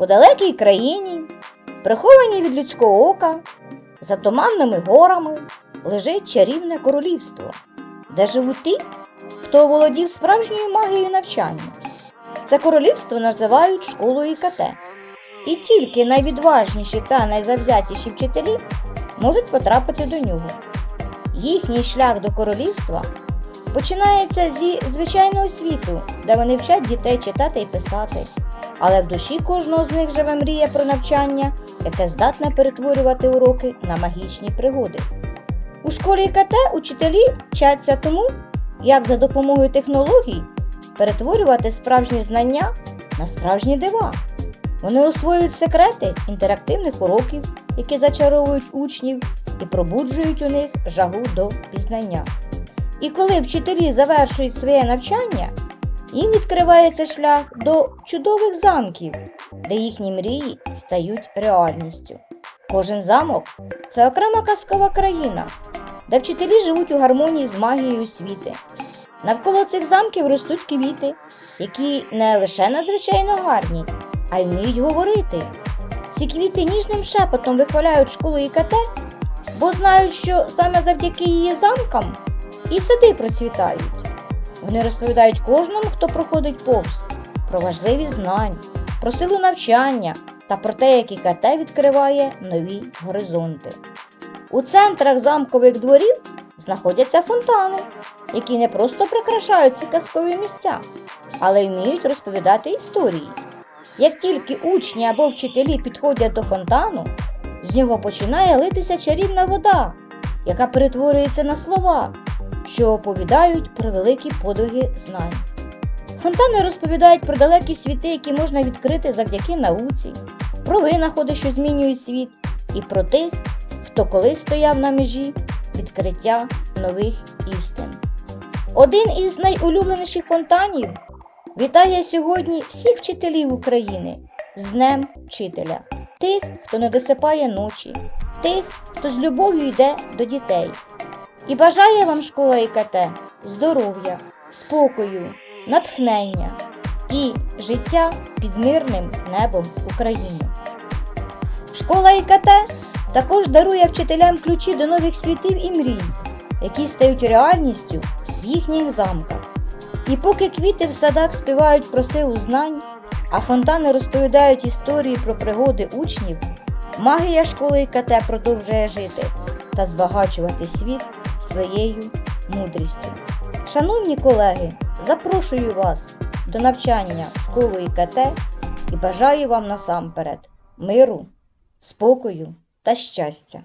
У далекій країні, прихованій від людського ока, за туманними горами лежить чарівне королівство, де живуть ті, хто оволодів справжньою магією навчання. Це королівство називають школою ІКТ. І тільки найвідважніші та найзавзятіші вчителі можуть потрапити до нього. Їхній шлях до королівства починається зі звичайного світу, де вони вчать дітей читати і писати. Але в душі кожного з них живе мрія про навчання, яке здатне перетворювати уроки на магічні пригоди. У школі ІКТ учителі вчаться тому, як за допомогою технологій перетворювати справжні знання на справжні дива. Вони освоюють секрети інтерактивних уроків, які зачаровують учнів і пробуджують у них жагу до пізнання. І коли вчителі завершують своє навчання, їм відкривається шлях до чудових замків, де їхні мрії стають реальністю. Кожен замок це окрема казкова країна, де вчителі живуть у гармонії з магією освіти. Навколо цих замків ростуть квіти, які не лише надзвичайно гарні, а й вміють говорити. Ці квіти ніжним шепотом вихваляють школу ІКТ, бо знають, що саме завдяки її замкам і сади процвітають. Вони розповідають кожному, хто проходить повз, про важливість знань, про силу навчання та про те, як ІКТ відкриває нові горизонти. У центрах замкових дворів знаходяться фонтани, які не просто прикрашають ці казкові місця, але вміють розповідати історії. Як тільки учні або вчителі підходять до фонтану, з нього починає литися чарівна вода, яка перетворюється на слова, що оповідають про великі подвиги знань. Фонтани розповідають про далекі світи, які можна відкрити завдяки науці, про винаходи, що змінюють світ, і про тих, хто колись стояв на межі відкриття нових істин. Один із найулюбленіших фонтанів вітає сьогодні всіх вчителів України з Днем Вчителя, тих, хто не досипає ночі, тих, хто з любов'ю йде до дітей. І бажає вам школа ІКТ здоров'я, спокою, натхнення і життя під мирним небом України. Школа ІКТ також дарує вчителям ключі до нових світів і мрій, які стають реальністю в їхніх замках. І поки квіти в садах співають про силу знань, а фонтани розповідають історії про пригоди учнів, магія школи ІКТ продовжує жити та збагачувати світ своєю мудрістю. Шановні колеги, запрошую вас до навчання в школу ІКТ і бажаю вам насамперед миру, спокою та щастя.